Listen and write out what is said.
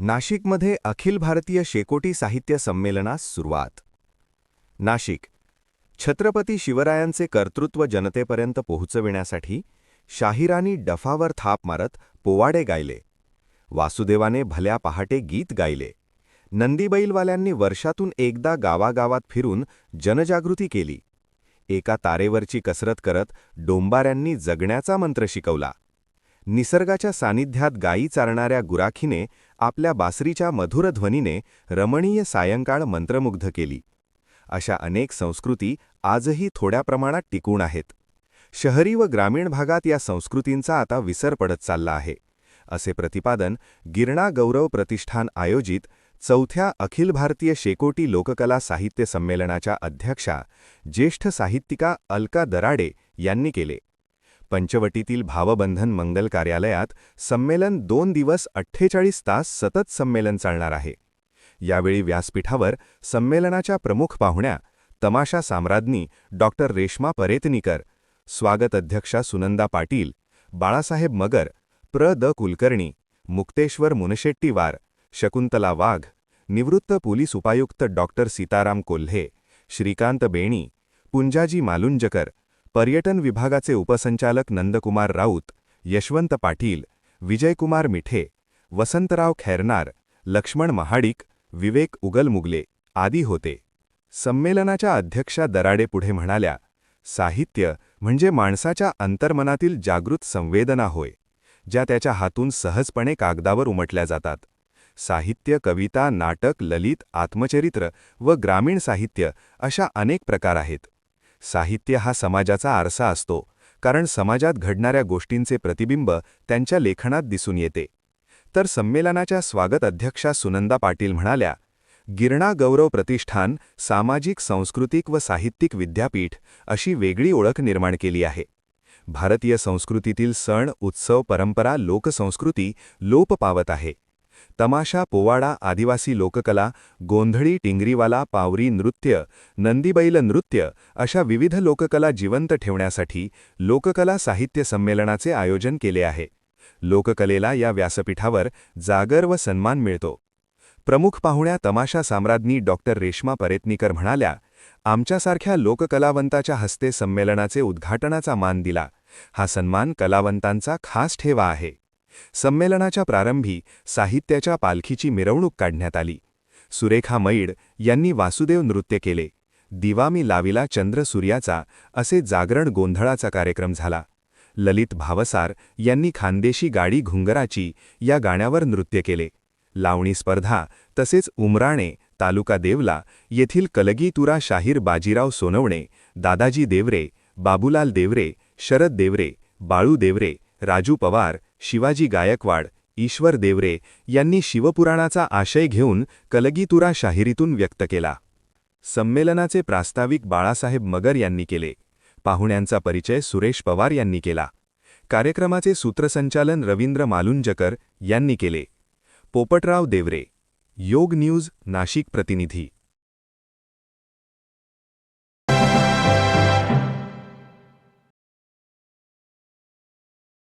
नाशिकमध्ये अखिल भारतीय शेकोटी साहित्य संमेलनास सुरुवात. नाशिक. छत्रपती शिवरायांचे कर्तृत्व जनतेपर्यंत पोहोचविण्यासाठी शाहिरांनी डफावर थाप मारत पोवाडे गायले. वासुदेवाने भल्या पहाटे गीत गायले. नंदीबैलवाल्यांनी वर्षातून एकदा गावागावात फिरून जनजागृती केली. एका तारेवरची कसरत करत डोंबाऱ्यांनी जगण्याचा मंत्र शिकवला. निसर्गाच्या सानिध्यात गायी चारणाऱ्या गुराखीने आपल्या बासरीच्या मधुर ध्वनीने रमणीय सायंकाळ मंत्रमुग्ध केली. अशा अनेक संस्कृती आजही थोड्या प्रमाणात टिकून आहेत. शहरी व ग्रामीण भागात या संस्कृतींचा आता विसर पडत चालला आहे. असे प्रतिपादन गिरणा गौरव प्रतिष्ठान आयोजित चौथ्या अखिल भारतीय शेकोटी लोककला साहित्य संमेलनाच्या अध्यक्षा ज्येष्ठ साहित्यिका अलका दराडे यांनी केले. पंचवटीतील भावबंधन मंगल कार्यालयात संमेलन दोन दिवस अठ्ठेचाळीस तास सतत संमेलन चालणार आहे. यावेळी व्यासपीठावर संमेलनाच्या प्रमुख पाहुण्या तमाशा साम्राज्ञी डॉक्टर रेश्मा परेतनीकर स्वागत अध्यक्षा सुनंदा पाटील बाळासाहेब मगर प्र. द. कुलकर्णी मुक्तेश्वर मुनशेट्टीवार शकुंतला वाघ निवृत्त पोलीस उपायुक्त डॉक्टर सीताराम कोल्हे श्रीकांत बेणी पुंजाजी मालुंजकर पर्यटन विभागाचे उपसंचालक नंदकुमार राऊत यशवंत पाटील विजयकुमार मिठे वसंतराव खैरनार लक्ष्मण महाडिक विवेक उगलमुगले आदी होते. संमेलनाच्या अध्यक्षा दराडे पुढे म्हणाल्या साहित्य म्हणजे माणसाच्या अंतर्मनातील जागृत संवेदना होय ज्या त्याच्या हातून सहजपणे कागदावर उमटल्या जातात. साहित्य कविता नाटक ललित आत्मचरित्र व ग्रामीण साहित्य अशा अनेक प्रकार आहेत. साहित्य हा समाजाचा आरसा असतो कारण समाजात घडणाऱ्या गोष्टींचे प्रतिबिंब त्यांच्या लेखनात दिसून येते. तर संमेलनाच्या स्वागत अध्यक्षा सुनंदा पाटील म्हणाल्या गिरणा गौरव प्रतिष्ठान सामाजिक सांस्कृतिक व साहित्यिक विद्यापीठ अशी वेगळी ओळख निर्माण केली आहे. भारतीय संस्कृतीतील सण उत्सव परंपरा लोकसंस्कृती लोप पावत आहे. तमाशा पोवाडा आदिवासी लोककला गोंधळी टिंगरीवाला पावरी नृत्य नंदीबैल नृत्य अशा विविध लोककला जिवंत ठेवण्यासाठी लोककला साहित्य संमेलनाचे आयोजन केले आहे. लोककलेला या व्यासपीठावर जागर व सन्मान मिळतो. प्रमुख पाहुण्या तमाशा साम्राज्ञी डॉक्टर रेश्मा परेतनीकर म्हणाल्या आमच्यासारख्या लोककलावंताच्या हस्ते संमेलनाचे उद्घाटनाचा मान दिला. हा सन्मान कलावंतांचा खास ठेवा आहे. संमेलनाच्या प्रारंभी साहित्याच्या पालखीची मिरवणूक काढण्यात आली. सुरेखा मैड यांनी वासुदेव नृत्य केले. दिवामी लाविला चंद्र सूर्याचा असे जागरण गोंधळाचा कार्यक्रम झाला. ललित भावसार यांनी खानदेशी गाडी घुंगराची या गाण्यावर नृत्य केले. लावणी स्पर्धा तसेच उमराणे तालुका देवला येथील कलगीतुरा शाहीर बाजीराव सोनवणे दादाजी देवरे बाबूलाल देवरे शरद देवरे बाळू देवरे राजू पवार शिवाजी गायकवाड ईश्वर देवरे यांनी शिवपुराणाचा आशय घेऊन कलगीतुरा शाहिरीतून व्यक्त केला. संमेलनाचे प्रास्ताविक बाळासाहेब मगर यांनी केले. पाहुण्यांचा परिचय सुरेश पवार यांनी केला. कार्यक्रमाचे सूत्रसंचालन रवींद्र मालुंजकर यांनी केले. पोपटराव देवरे योग न्यूज नाशिक प्रतिनिधी.